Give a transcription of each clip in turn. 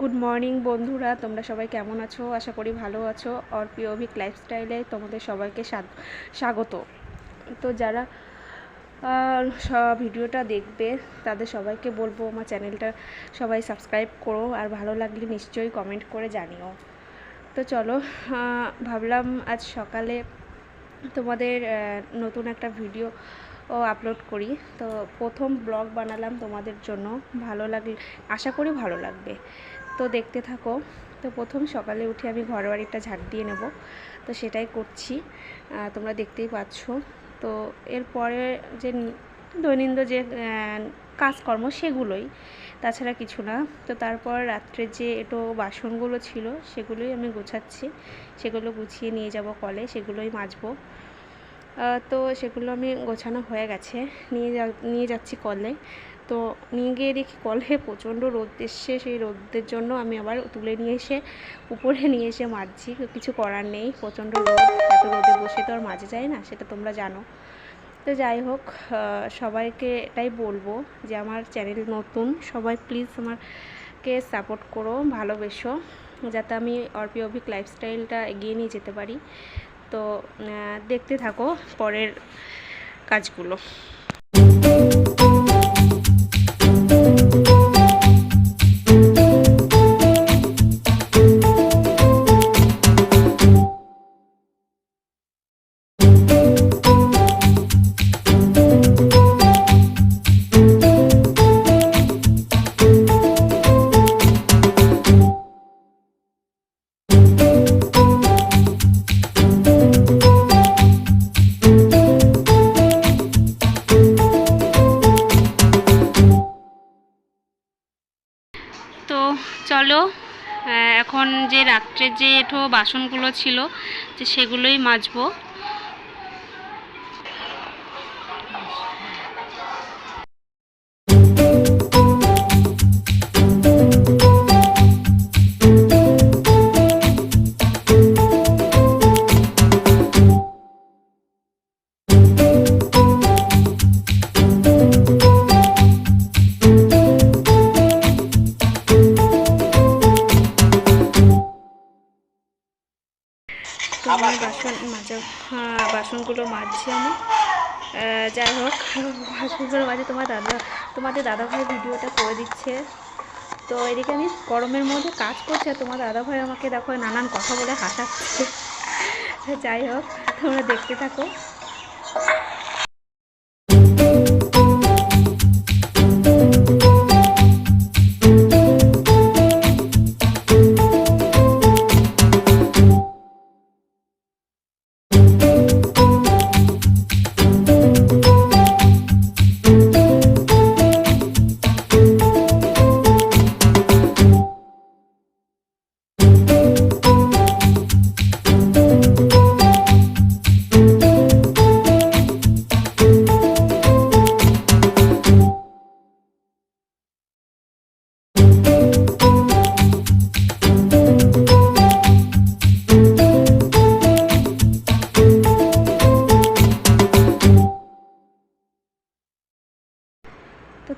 Good morning বন্ধুরা। তোমরা সবাই কেমন আছো? আশা করি ভালো আছো। অর্পিওভিক লাইফস্টাইলে তোমাদের সবাইকে স্বাগ- স্বাগত। তো যারা ভিডিওটা দেখবে, তাদের সবাইকে বলব, আমার চ্যানেলটা সবাই সাবস্ক্রাইব করো, আর ভালো লাগলে নিশ্চয়ই কমেন্ট করে জানিও। তো চলো ভাবলাম আজ সকালে তোমাদের নতুন একটা ভিডিও আপলোড করি। তো প্রথম ব্লগ বানালাম তোমাদের জন্য। ভালো লাগলে, আশা করি ভালো লাগবে। তো দেখতে থাকো। তো প্রথম সকালে উঠে আমি ঘর বাড়িটা ঝাড় দিয়ে নেব। তো সেটাই করছি। তোমরা দেখতেই পাচ্ছ। তো এরপরে যে দৈনন্দিন যে কাজকর্ম সেগুলোই। তাছাড়া কিছু না। তো তারপর রাত্রে যে একটু বাসনগুলো ছিল, সেগুলোই আমি গোছাচ্ছি। সেগুলো গুছিয়ে নিয়ে যাব কলে। সেগুলোই মাজবো। তো সেগুলো আমি গোছানো হয়ে গেছে। নিয়ে যা, নিয়ে যাচ্ছি কলে। তো নিয়ে গিয়ে দেখি কলে প্রচণ্ড রোদ এসছে। সেই রোদের জন্য আমি আবার তুলে নিয়ে এসে উপরে নিয়ে এসে মাজছি তো কিছু করার নেই। প্রচণ্ড রোদ। এত রোদে বসে তো আর মাজা যায় না, সেটা তোমরা জানো। তো যাই হোক সবাইকে এটাই বলব যে আমার চ্যানেল নতুন, সবাই প্লিজ আমারকে সাপোর্ট করো, ভালোবেসো। যাতে আমি অর্পিওভিক লাইফস্টাইলটা এগিয়ে নিয়ে যেতে পারি। তো দেখতে থাকো পরের কাজগুলো। তো চলো এখন যে রাত্রে যে এঠো বাসনগুলো ছিল যে সেগুলোই মাজবো। বাসন মাজা হ্যাঁ, বাসনগুলো মাজছি আমি। যাই হোক বাসনগুলো মাঝে তোমার দাদা তোমাদের দাদাভাই ভিডিওটা করে দিচ্ছে। তো এদিকে আমি গরমের মধ্যে কাজ করছি আর তোমার দাদাভাই আমাকে দেখো নানান কথা বলে হাসাচ্ছে। যাই হোক তোমরা দেখতে থাকো।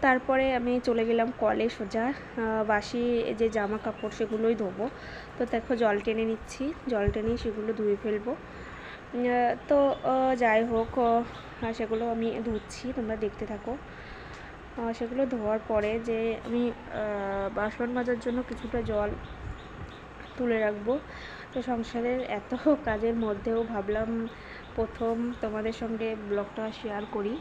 তারপরে আমি চলে গেলাম কলে সোজা। বাসি যে জামা কাপড় সেগুলোই ধোবো। তো দেখো জল টেনে নিচ্ছি। জল টেনে সেগুলো ধুয়ে ফেলব। তো যাই হোক সেগুলো আমি ধুচ্ছি, তোমরা দেখতে থাকো। সেগুলো ধোয়ার পরে যে আমি বাসন মাজার জন্য কিছুটা জল তুলে রাখব। তো সংসারের এত কাজের মধ্যেও ভাবলাম প্রথম তোমাদের সঙ্গে ব্লগটা শেয়ার করি।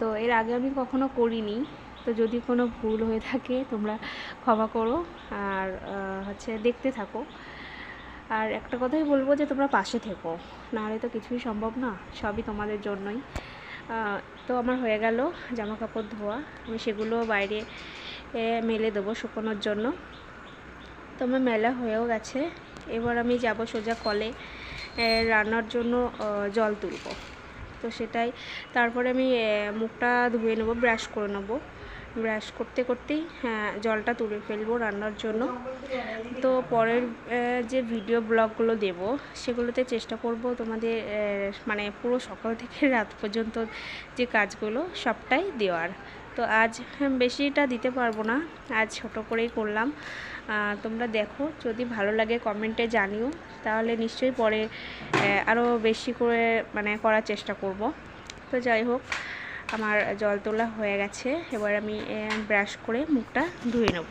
তো এর আগে আমি কখনো করিনি। তো যদি কোনো ভুল হয়ে থাকে, তোমরা ক্ষমা করো। আর হচ্ছে দেখতে থাকো। আর একটা কথাই বলব যে, তোমরা পাশে থেকো। নাহলে তো কিছুই সম্ভব না, সবই তোমাদের জন্যই। তো আমার হয়ে গেল জামা কাপড় ধোয়া। আমি সেগুলো বাইরে মেলে দেবো শুকোনোর জন্য। তো আমার মেলা হয়েও গেছে। এবার আমি যাব সোজা কলে রান্নার জন্য জল তুলব। তো সেটাই। তারপরে আমি মুখটা ধুয়ে নেব ব্রাশ করে নেব। ব্রাশ করতে করতেই হ্যাঁ জলটা তুলে ফেলব রান্নার জন্য। তো পরের যে ভিডিও ব্লগগুলো দেব, সেগুলোতে চেষ্টা করব তোমাদের মানে পুরো সকাল থেকে রাত পর্যন্ত যে কাজগুলো, সবটাই দেওয়ার। তো আজ বেশিটা দিতে পারব না, আজ ছোট করেই করলাম। তোমরা দেখো, যদি ভালো লাগে কমেন্টে জানিও, তাহলে নিশ্চয়ই পরে আরও বেশি করে মানে করার চেষ্টা করব। তো যাই হোক আমার জল তোলা হয়ে গেছে। এবার আমি ব্রাশ করে মুখটা ধুয়ে নেব।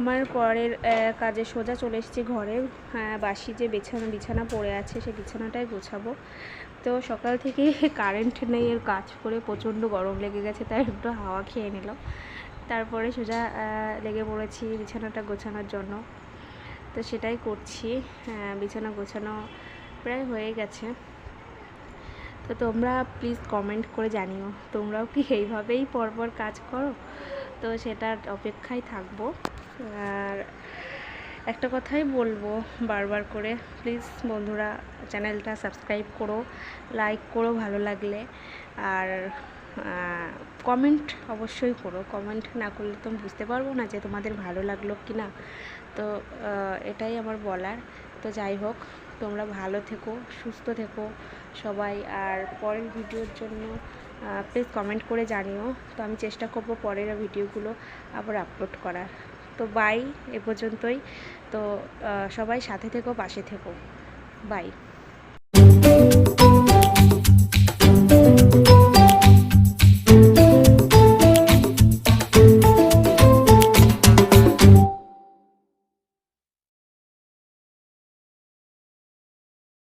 আমার পরের কাজে সোজা চলে এসেছি ঘরে। হ্যাঁ, বাসি যে বিছানা বিছানা পড়ে আছে সেই বিছানাটাই গোছাবো। তো সকাল থেকে কারেন্ট নেই এর কাজ করে প্রচণ্ড গরম লেগে গেছে তাই একটু হাওয়া খেয়ে নিল তারপরে সোজা লেগে পড়েছি বিছানাটা গোছানোর জন্য। তো সেটাই করছি বিছানা গোছানো প্রায় হয়ে গেছে। তো তোমরা প্লিজ কমেন্ট করে জানিও তোমরাও কি এইভাবেই পরপর কাজ করো? তো সেটার অপেক্ষায় থাকব। আর একটা কথাই বলব বারবার করে প্লিজ বন্ধুরা চ্যানেলটা সাবস্ক্রাইব করো লাইক করো ভালো লাগলে। আর কমেন্ট অবশ্যই করো। কমেন্ট না করলে তো বুঝতে পারব না যে তোমাদের ভালো লাগল কি না তো এটাই আমার বলার। তো যাই হোক, তোমরা ভালো থেকো, সুস্থ থেকো সবাই। আর পরের ভিডিওর জন্য প্লিজ কমেন্ট করে জানিও। তো আমি চেষ্টা করব পরের ভিডিওগুলো আবার আপলোড করার। তো বাই এ পর্যন্তই। তো সবাই সাথে থেকো পাশে থেকো। বাই